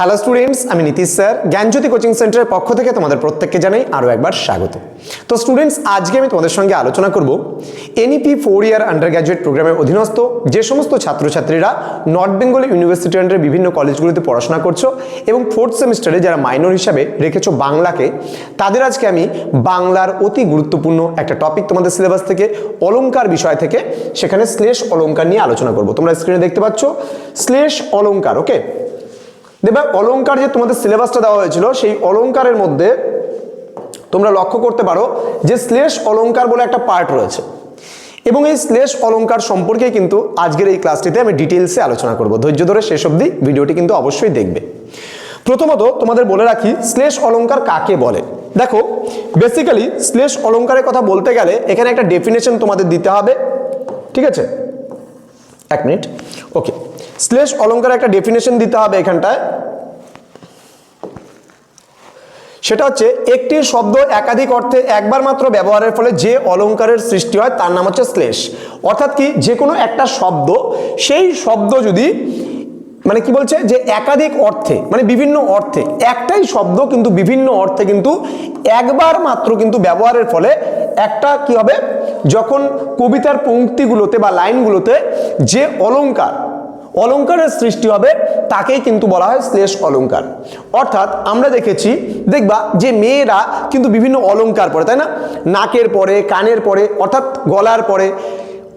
Hello students আমি Nitish sir. জ্ঞানজ্যোতি coaching সেন্টারের পক্ষ থেকে তোমাদের প্রত্যেককে জানাই আরও একবার স্বাগত। তো স্টুডেন্টস আজকে আমি তোমাদের সঙ্গে আলোচনা করব NEP four year under graduate প্রোগ্রামের অধীনস্থ যে সমস্ত ছাত্রছাত্রীরা নর্থ বেঙ্গল ইউনিভার্সিটি আন্ডারে বিভিন্ন কলেজগুলিতে পড়াশোনা করছ এবং ফোর্থ সেমিস্টারে যারা মাইনর হিসাবে রেখেছো বাংলাকে, তাদের আজকে আমি বাংলার অতি গুরুত্বপূর্ণ একটা টপিক তোমাদের সিলেবাস থেকে অলঙ্কার বিষয় থেকে, সেখানে শ্লেষ অলঙ্কার নিয়ে আলোচনা করব। তোমরা স্ক্রিনে দেখতে পাচ্ছ? শ্লেষ অলঙ্কার ওকে দেখবে অলঙ্কার যে তোমাদের সিলেবাসটা দেওয়া হয়েছিল, সেই অলংকারের মধ্যে তোমরা লক্ষ্য করতে পারো যে শ্লেষ অলঙ্কার বলে একটা পার্ট রয়েছে। এবং এই শ্লেষ অলঙ্কার সম্পর্কে কিন্তু আজকের এই ক্লাসটিতে আমি ডিটেলসে আলোচনা করব। ধৈর্য ধরে শেষ অবধি ভিডিওটি কিন্তু অবশ্যই দেখবে। প্রথমত তোমাদের বলে রাখি, শ্লেষ অলঙ্কার কাকে বলে? দেখো বেসিক্যালি শ্লেষ অলংকারের কথা বলতে গেলে এখানে একটা ডেফিনেশন তোমাদের দিতে হবে। ঠিক আছে? এক মিনিট ওকে শ্লেষ অলংকার একটা ডেফিনেশন দিতে হবে এখানটায়। সেটা হচ্ছে একটি শব্দ একাধিক অর্থে একবার মাত্র ব্যবহারের ফলে যে অলঙ্কারের সৃষ্টি হয়, তার নাম হচ্ছে শ্লেষ অর্থাৎ কি, যে কোনো একটা শব্দ, সেই শব্দ যদি মানে কি বলছে, যে একাধিক অর্থে মানে বিভিন্ন অর্থে, একটাই শব্দ কিন্তু বিভিন্ন অর্থে কিন্তু একবার মাত্র কিন্তু ব্যবহারের ফলে একটা কি হবে, যখন কবিতার পঙ্ক্তিগুলোতে বা লাইনগুলোতে যে অলংকার অলংকারের সৃষ্টি হবে, তাকেই কিন্তু বলা হয় শ্লেষ অলংকার অর্থাৎ আমরা দেখেছি, দেখবা যে মেয়েরা কিন্তু বিভিন্ন অলংকার পরে, তাই না? নাকের পরে, কানের পরে, অর্থাৎ গলার পরে।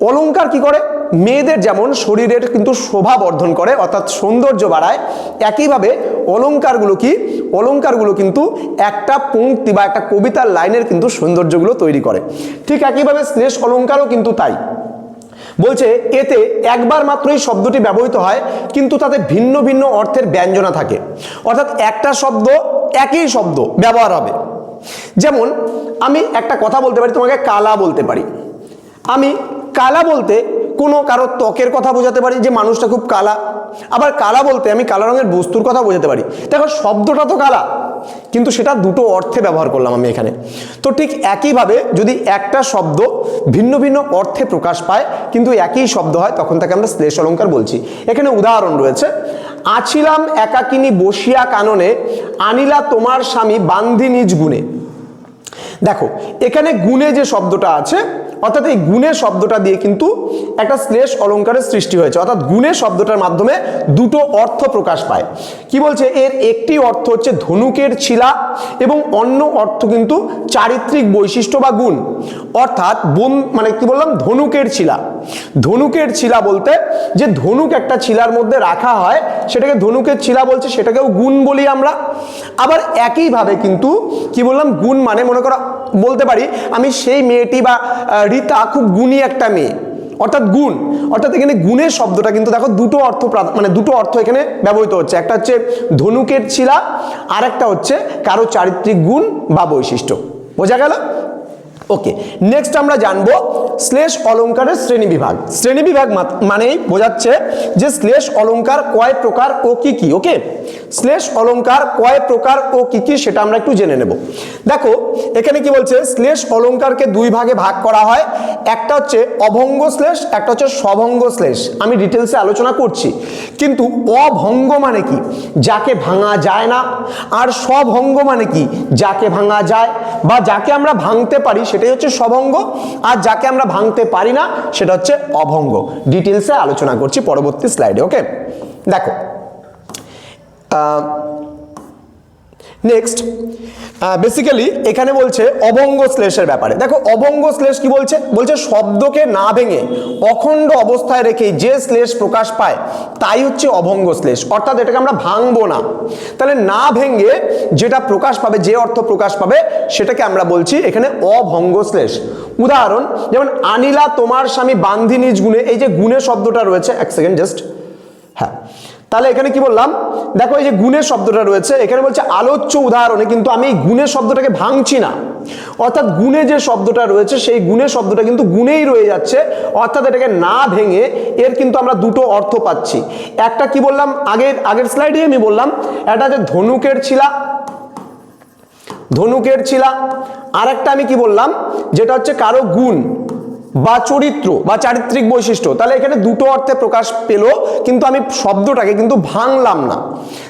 অলংকার কি করে? মেয়েদের যেমন শরীরের কিন্তু শোভা বর্ধন করে, অর্থাৎ সৌন্দর্য বাড়ায়, একইভাবে অলংকারগুলো কি? অলংকারগুলো কিন্তু একটা পংক্তি বা একটা কবিতার লাইনের কিন্তু সৌন্দর্যগুলো তৈরি করে। ঠিক একইভাবে শ্লেষ অলংকারও কিন্তু তাই। বলছে, এতে একবার মাত্রই শব্দটি ব্যবহৃত হয়, কিন্তু তাতে ভিন্ন ভিন্ন অর্থের ব্যঞ্জনা থাকে। অর্থাৎ একটা শব্দ একই শব্দ ব্যবহার হবে। যেমন, আমি একটা কথা বলতে পারি, তোমাকে কালা বলতে পারি। আমি কালা বলতে কোনো কারও ত্বকের কথা বোঝাতে পারি যে মানুষটা খুব কালা। আবার কালা বলতে আমি কালো রঙের বস্তুর কথা বোঝাতে পারি। দেখো, শব্দটা তো কালা। কিন্তু সেটা দুটো অর্থে ব্যবহার করলাম আমি এখানে। তো ঠিক একইভাবে যদি একটা শব্দ ভিন্ন ভিন্ন অর্থে প্রকাশ পায়, কিন্তু একই শব্দ হয়, তখন তাকে আমরা শ্লেষ অলঙ্কার বলছি। এখানে উদাহরণ রয়েছে, আছিলাম একাকিনী বসিয়া কাননে, আনিলা তোমার স্বামী বান্ধি নিজ গুণে। দেখো, এখানে গুণে যে শব্দটা আছে অর্থাৎ এই গুণে শব্দটা দিয়ে কিন্তু একটা শ্লেষ অলঙ্কারের সৃষ্টি হয়েছে। অর্থাৎ গুণে শব্দটার মাধ্যমে দুটো অর্থ প্রকাশ পায়। কি বলছে? এর একটি অর্থ হচ্ছে ধনুকের ছিলা এবং অন্য অর্থ কিন্তু চারিত্রিক বৈশিষ্ট্য বা গুণ। অর্থাৎ বন মানে কি বললাম? ধনুকের ছিলা। ধনুকের ছিলা বলতে যে ধনুক একটা ছিলার মধ্যে রাখা হয়, সেটাকে ধনুকের ছিলা বলছে, সেটাকেও গুণ বলি আমরা। আবার একইভাবে কিন্তু কি বললাম, গুণ মানে মনে করো, বলতে পারি, আমি সেই মেয়েটি বা রীতা খুব গুণী একটা মেয়ে। অর্থাৎ গুণ। অর্থাৎ এখানে গুণের শব্দটা কিন্তু দেখো দুটো অর্থ মানে দুটো অর্থ এখানে ব্যবহৃত হচ্ছে। একটা হচ্ছে ধনুকের ছিলা আর একটা হচ্ছে কারও চারিত্রিক গুণ বা বৈশিষ্ট্য। বোঝা গেল? ওকে নেক্সট আমরা জানব শ্লেষ অলঙ্কারের শ্রেণি বিভাগ। শ্রেণি বিভাগ মানেই বোঝাচ্ছে যে শ্লেষ অলঙ্কার কয় প্রকার ও কি কি ওকে শ্লেষ অলঙ্কার কয় প্রকার ও কি কি সেটা আমরা একটু জেনে নেব। দেখো, এখানে কি বলছে? শ্লেষ অলঙ্কারকে দুই ভাগে ভাগ করা হয়। একটা হচ্ছে অভঙ্গ শ্লেষ একটা হচ্ছে সভঙ্গ শ্লেষ আমি ডিটেলসে আলোচনা করছি। কিন্তু অভঙ্গ মানে কি? যাকে ভাঙা যায় না। আর সভঙ্গ মানে কি? যাকে ভাঙা যায় বা যাকে আমরা ভাঙতে পারি সেটাই হচ্ছে সভঙ্গ আর যাকে আমরা ভাঙতে পারি না সেটা হচ্ছে অভঙ্গ। ডিটেলসে আলোচনা করছি পরবর্তী স্লাইডে ওকে দেখো নেক্সট বেসিক্যালি এখানে বলছে অবঙ্গ শ্লেষের ব্যাপারে। দেখো, অবঙ্গ শ্লেষ কি বলছে? বলছে শব্দকে না ভেঙে অখণ্ড অবস্থায় রেখে যে শ্লেষ প্রকাশ পায়, তাই হচ্ছে অভঙ্গ শ্লেষ। অর্থাৎ এটাকে আমরা ভাঙবো না। তাহলে না ভেঙে যেটা প্রকাশ পাবে, যে অর্থ প্রকাশ পাবে, সেটাকে আমরা বলছি এখানে অভঙ্গ শ্লেষ। উদাহরণ, যেমন আনিলা তোমার স্বামী বান্ধি নিজ গুণে, এই যে গুণে শব্দটা রয়েছে, এক সেকেন্ড জাস্ট হ্যাঁ। তাহলে এখানে কি বললাম? দেখো এই যে গুণের শব্দটা রয়েছে, এখানে বলছে আলোচ্য উদাহরণে, কিন্তু আমি এই গুণের শব্দটাকে ভাঙছি না। অর্থাৎ গুণে যে শব্দটা রয়েছে, সেই গুণের শব্দটা কিন্তু গুণেই রয়ে যাচ্ছে, অর্থাৎ এটাকে না ভেঙে এর কিন্তু আমরা দুটো অর্থ পাচ্ছি। একটা কি বললাম? আগের আগের স্লাইডে আমি বললাম, একটা হচ্ছে ধনুকের ছিলা ধনুকের ছিলা আর একটা আমি কি বললাম, যেটা হচ্ছে কারও গুণ। বা চরিত্র বা চারিত্রিক বৈশিষ্ট্য। তাহলে এখানে দুটো অর্থে প্রকাশ পেল, কিন্তু আমি শব্দটাকে কিন্তু ভাঙলাম না।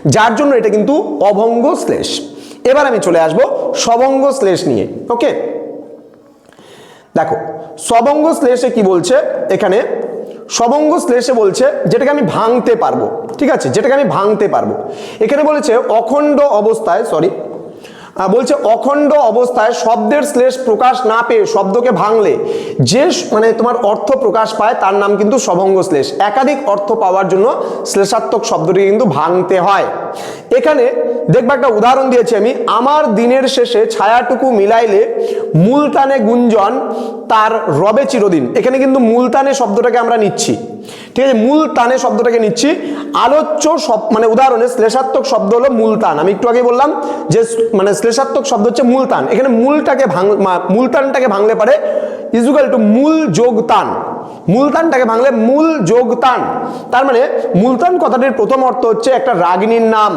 যার জন্য এটা কিন্তু অভঙ্গ শ্লেষ। এবার আমি চলে আসব সবঙ্গ শ্লেষ নিয়ে, ওকে? দেখো, সবঙ্গ শ্লেষে কি বলছে? এখানে সবঙ্গ শ্লেষে বলছে যেটাকে আমি ভাঙতে পারব, ঠিক আছে? যেটাকে আমি ভাঙতে পারব। এখানে বলেছে অখণ্ড অবস্থায় সরি বলছে, অখণ্ড অবস্থায় শব্দের শ্লেষ প্রকাশ না পেয়ে শব্দকে ভাঙলে যে মানে তোমার অর্থ প্রকাশ পায়, তার নাম কিন্তু সভঙ্গ শ্লেষ। একাধিক অর্থ পাওয়ার জন্য শ্লেষাত্মক শব্দটি কিন্তু ভাঙতে হয়। এখানে দেখবা একটা উদাহরণ দিয়েছি আমি। আমার দিনের শেষে ছায়াটুকু মিলাইলে মুলতানে গুঞ্জন তার রবে চিরদিন। এখানে কিন্তু মুলতানে শব্দটাকে আমরা নিচ্ছি। ঠিক আছে মূল তানে শব্দটাকে নিচ্ছি। আলোচ্য সব মানে উদাহরণে শ্লেষাত্মক শব্দ হলো মূলতান। আমি একটু আগে বললাম যে মানে শ্লেষাত্মক শব্দ হচ্ছে মূলতান। এখানে মূলটাকে ভাঙ মূলতানটাকে ভাঙলে পারে ইজুকাল টু মূল যোগতান। মুলতানটাকে মূলতানটাকে ভাঙলে মূল যোগতান। তার মানে মুলতান কথাটির প্রথম অর্থ হচ্ছে একটা রাগিনীর নাম।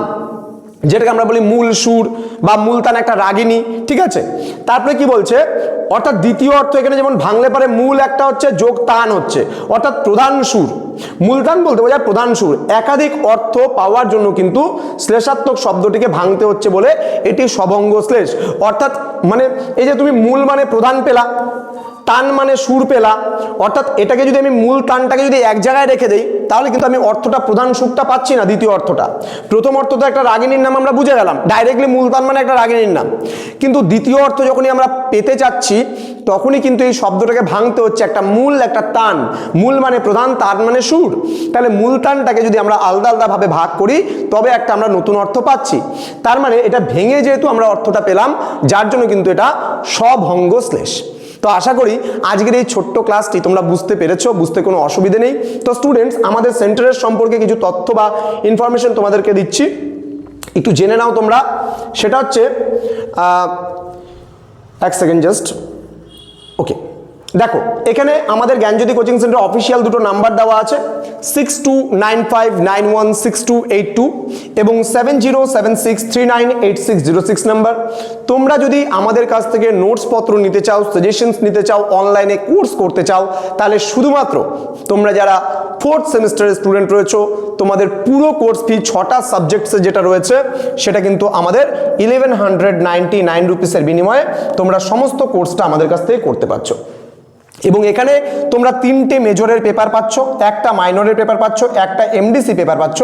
যেটাকে আমরা বলি মূল সুর বা মূলতান একটা রাগিনী, ঠিক আছে? তারপরে কি বলছে? অর্থাৎ দ্বিতীয় অর্থ এখানে যেমন ভাঙলে পারে মূল একটা হচ্ছে যোগ তান হচ্ছে, অর্থাৎ প্রধান সুর। মূলতান বলতে বোঝায় প্রধান সুর। একাধিক অর্থ পাওয়ার জন্য কিন্তু শ্লেষাত্মক শব্দটিকে ভাঙতে হচ্ছে বলে এটি সভঙ্গ শ্লেষ। অর্থাৎ মানে এই যে তুমি মূল মানে প্রধান পেলা টান মানে সুর পেলা, অর্থাৎ এটাকে যদি আমি মূল টানটাকে যদি এক জায়গায় রেখে দেই তাহলে কিন্তু আমি অর্থটা, প্রধান সুরটা পাচ্ছি না, দ্বিতীয় অর্থটা। প্রথম অর্থ তো একটা রাগিনীর নাম আমরা বুঝে গেলাম। ডাইরেক্টলি মূল টান মানে একটা রাগিনীর নাম। কিন্তু দ্বিতীয় অর্থ যখনই আমরা পেতে চাচ্ছি, তখনই কিন্তু এই শব্দটাকে ভাঙতে হচ্ছে একটা মূল, একটা টান মূল মানে প্রধান তান মানে সুর। তাহলে মূল টানটাকে যদি আমরা আলাদা আলাদাভাবে ভাগ করি, তবে একটা আমরা নতুন অর্থ পাচ্ছি। তার মানে এটা ভেঙে যেহেতু আমরা অর্থটা পেলাম, যার জন্য কিন্তু এটা সভঙ্গ শ্লেষ তো আশা করি আজকের এই ছোট্ট ক্লাসটি তোমরা বুঝতে পেরেছ, বুঝতে কোনো অসুবিধে নেই। তো স্টুডেন্টস আমাদের সেন্টারের সম্পর্কে কিছু তথ্য বা ইনফরমেশন তোমাদেরকে দিচ্ছি। একটু জেনে নাও তোমরা। সেটা হচ্ছে এক সেকেন্ড জাস্ট ওকে দেখো, এখানে আমাদের জ্ঞানজ্যোতি কোচিং সেন্টার অফিসিয়াল দুটো নাম্বার দেওয়া আছে six two nine five nine one six two eight two এবং seven zero seven six three nine eight six zero six number তোমরা যদি আমাদের কাছ থেকে নোটসপত্র নিতে চাও সাজেশনস নিতে চাও অনলাইনে কোর্স করতে চাও, তাহলে শুধুমাত্র তোমরা যারা ফোর্থ সেমিস্টারের স্টুডেন্ট রয়েছো, তোমাদের পুরো কোর্স ফি ছটা সাবজেক্টসে যেটা রয়েছে, সেটা কিন্তু আমাদের ইলেভেন হান্ড্রেড নাইনটি নাইন রুপিসের বিনিময়ে তোমরা সমস্ত কোর্সটা আমাদের কাছ থেকে করতে পারছ। এবং এখানে তোমরা তিনটে মেজরের পেপার পাচ্ছ, একটা মাইনরের পেপার পাচ্ছ, একটা এমডিসি পেপার পাচ্ছ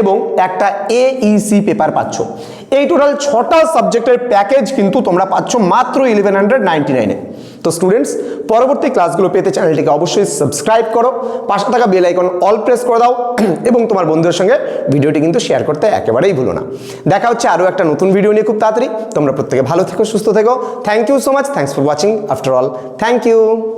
এবং একটা এইসি পেপার পাচ্ছ। এই টোটাল ছটা সাবজেক্টের প্যাকেজ কিন্তু তোমরা পাচ্ছ মাত্র ইলেভেন হান্ড্রেড নাইনটি নাইনে তো স্টুডেন্টস পরবর্তী ক্লাসগুলো পেতে চ্যানেলটিকে অবশ্যই সাবস্ক্রাইব করো, পাশে থাকা বেল আইকন অল প্রেস করে দাও এবং তোমার বন্ধুদের সঙ্গে ভিডিওটি কিন্তু শেয়ার করতে একেবারেই ভুলো না। দেখা হচ্ছে আরও একটা নতুন ভিডিও নিয়ে খুব তাড়াতাড়ি। তোমরা প্রত্যেকে ভালো থেকো, সুস্থ থেকো। Thank you so much thanks for watching after all thank you